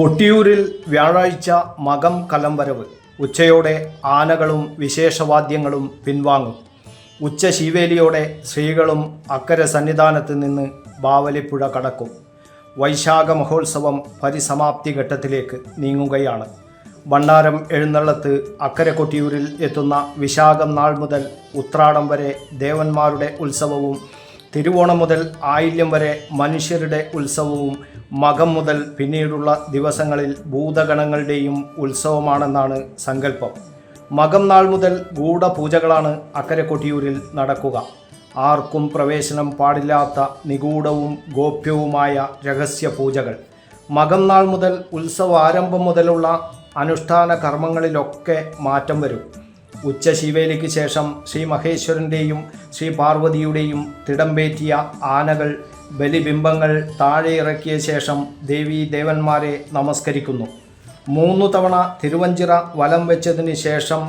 കൊട്ടിയൂരിൽ വ്യാഴാഴ്ച മകം കലംവരവ് ഉച്ചയോടെ ആനകളും വിശേഷവാദ്യങ്ങളും പിൻവാങ്ങും. ഉച്ച ശീവേലിയോടെ സ്ത്രീകളും അക്കരെ സന്നിധാനത്ത് നിന്ന് ബാവലിപ്പുഴ കടക്കും. വൈശാഖ മഹോത്സവം പരിസമാപ്തി ഘട്ടത്തിലേക്ക് നീങ്ങുകയാണ്. ഭണ്ഡാരം എഴുന്നള്ളത്ത് അക്കരെ കൊട്ടിയൂരിൽ എത്തുന്ന വിശാഖം നാൾ മുതൽ ഉത്രാടം വരെ ദേവന്മാരുടെ ഉത്സവവും തിരുവോണം മുതൽ ആയില്യം വരെ മനുഷ്യരുടെ ഉത്സവവും മകം മുതൽ പിന്നീടുള്ള ദിവസങ്ങളിൽ ഭൂതഗണങ്ങളുടെയും ഉത്സവമാണെന്നാണ് സങ്കല്പം. മകം നാൾ മുതൽ ഗൂഢപൂജകളാണ് അക്കരെ കൊട്ടിയൂരിൽ നടക്കുക. ആർക്കും പ്രവേശനം പാടില്ലാത്ത നിഗൂഢവും ഗോപ്യവുമായ രഹസ്യ പൂജകൾ. മകം നാൾ മുതൽ ഉത്സവാരംഭം മുതലുള്ള അനുഷ്ഠാന കർമ്മങ്ങളിലൊക്കെ മാറ്റം വരും. ഉച്ച ശിവേലിക്ക് ശേഷം ശ്രീ മഹേശ്വരന്റെയും ശ്രീ പാർവതിയുടെയും തിടമ്പേറ്റിയ ആനകൾ ബലിബിംബങ്ങൾ താഴെ ഇറക്കിയ ശേഷം ദേവീ ദേവന്മാരെ നമസ്കരിക്കുന്നു. മൂന്നു തവണ തിരുവഞ്ചിറ വലം വെച്ചതിന് ശേഷം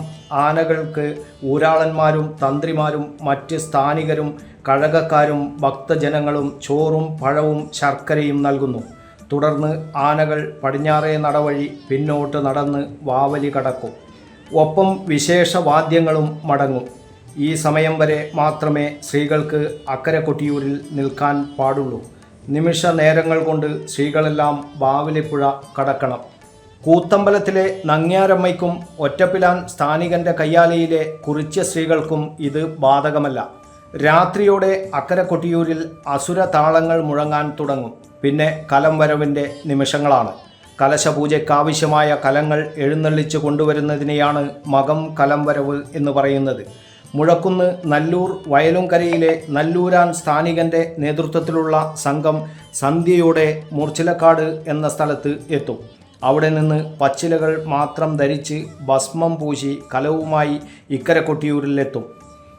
ആനകൾക്ക് ഊരാളന്മാരും തന്ത്രിമാരും മറ്റ് സ്ഥാനികരും കഴകക്കാരും ഭക്തജനങ്ങളും ചോറും പഴവും ശർക്കരയും നൽകുന്നു. തുടർന്ന് ആനകൾ പടിഞ്ഞാറേ നടവഴി പിന്നോട്ട് നടന്ന് വാവലി കടക്കും. ഒപ്പം വിശേഷവാദ്യങ്ങളും മടങ്ങും. ഈ സമയം വരെ മാത്രമേ സ്ത്രീകൾക്ക് അക്കരെ കൊട്ടിയൂരിൽ നിൽക്കാൻ പാടുള്ളൂ. നിമിഷ നേരങ്ങൾ കൊണ്ട് സ്ത്രീകളെല്ലാം ബാവലിപ്പുഴ കടക്കണം. കൂത്തമ്പലത്തിലെ നങ്ങ്യാരമ്മയ്ക്കും ഒറ്റപ്പിലാൻ സ്ഥാനികന്റെ കയ്യാലയിലെ കുറിച്ച സ്ത്രീകൾക്കും ഇത് ബാധകമല്ല. രാത്രിയോടെ അക്കരെ കൊട്ടിയൂരിൽ അസുര താളങ്ങൾ മുഴങ്ങാൻ തുടങ്ങും. പിന്നെ കലം വരവിന്റെ നിമിഷങ്ങളാണ്. കലശപൂജയ്ക്കാവശ്യമായ കലങ്ങൾ എഴുന്നള്ളിച്ച് കൊണ്ടുവരുന്നതിനെയാണ് മകം കലം വരവ് എന്ന് പറയുന്നത്. മുഴക്കുന്ന് നല്ലൂർ വയലുംകരയിലെ നല്ലൂരാൻ സ്ഥാനികന്റെ നേതൃത്വത്തിലുള്ള സംഘം സന്ധ്യയോടെ മൂർച്ചിലക്കാട് എന്ന സ്ഥലത്ത് എത്തും. അവിടെ നിന്ന് പച്ചിലകൾ മാത്രം ധരിച്ച് ഭസ്മം പൂശി കലവുമായി ഇക്കരെ കൊട്ടിയൂരിലെത്തും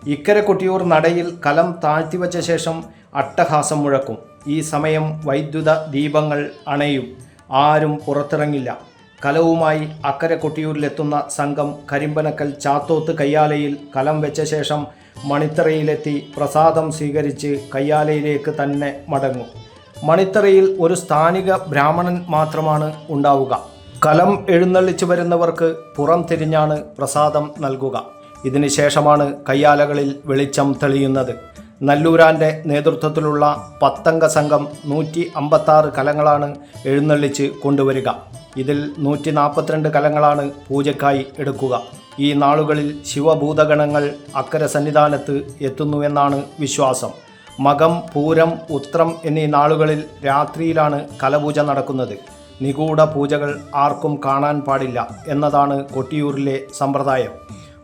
ഇക്കരെ കൊട്ടിയൂർ നടയിൽ കലം താഴ്ത്തിവച്ച ശേഷം അട്ടഹാസം മുഴക്കും. ഈ സമയം വൈദ്യുത ദീപങ്ങൾ അണയും. ആരും പുറത്തിറങ്ങില്ല. കലവുമായി അക്കരെ കൊട്ടിയൂരിലെത്തുന്ന സംഘം കരിമ്പനക്കൽ ചാത്തോത്ത് കയ്യാലയിൽ കലം വെച്ച ശേഷം മണിത്തറയിലെത്തി പ്രസാദം സ്വീകരിച്ച് കയ്യാലയിലേക്ക് തന്നെ മടങ്ങും. മണിത്തറയിൽ ഒരു സ്ഥാനിക ബ്രാഹ്മണൻ മാത്രമാണ് ഉണ്ടാവുക. കലം എഴുന്നള്ളിച്ചു വരുന്നവർക്ക് പുറം തിരിഞ്ഞാണ് പ്രസാദം നൽകുക. ഇതിനുശേഷമാണ് കയ്യാലകളിൽ വെളിച്ചം തെളിയുന്നത്. നല്ലൂരാന്റെ നേതൃത്വത്തിലുള്ള പത്തംഗ സംഘം നൂറ്റി അമ്പത്താറ് കലങ്ങളാണ് എഴുന്നള്ളിച്ച് കൊണ്ടുവരിക. ഇതിൽ നൂറ്റി നാൽപ്പത്തിരണ്ട് കലങ്ങളാണ് പൂജയ്ക്കായി എടുക്കുക. ഈ നാളുകളിൽ ശിവഭൂതഗണങ്ങൾ അക്കര സന്നിധാനത്ത് എത്തുന്നുവെന്നാണ് വിശ്വാസം. മകം പൂരം ഉത്രം എന്നീ നാളുകളിൽ രാത്രിയിലാണ് കലപൂജ നടക്കുന്നത്. നിഗൂഢ പൂജകൾ ആർക്കും കാണാൻ പാടില്ല എന്നതാണ് കൊട്ടിയൂരിലെ സമ്പ്രദായം.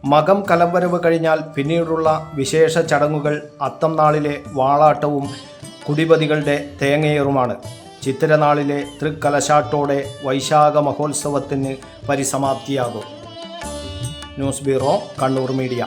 മകം കലംവരവ് കഴിഞ്ഞാൽ പിന്നീടുള്ള വിശേഷ ചടങ്ങുകൾ അത്തം നാളിലെ വാളാട്ടവും കുടിപതികളുടെ തേങ്ങയേറുമാണ്. ചിത്തിരനാളിലെ തൃക്കലശാട്ടോടെ വൈശാഖ മഹോത്സവത്തിന് പരിസമാപ്തിയാകും. News bureau Kannur media.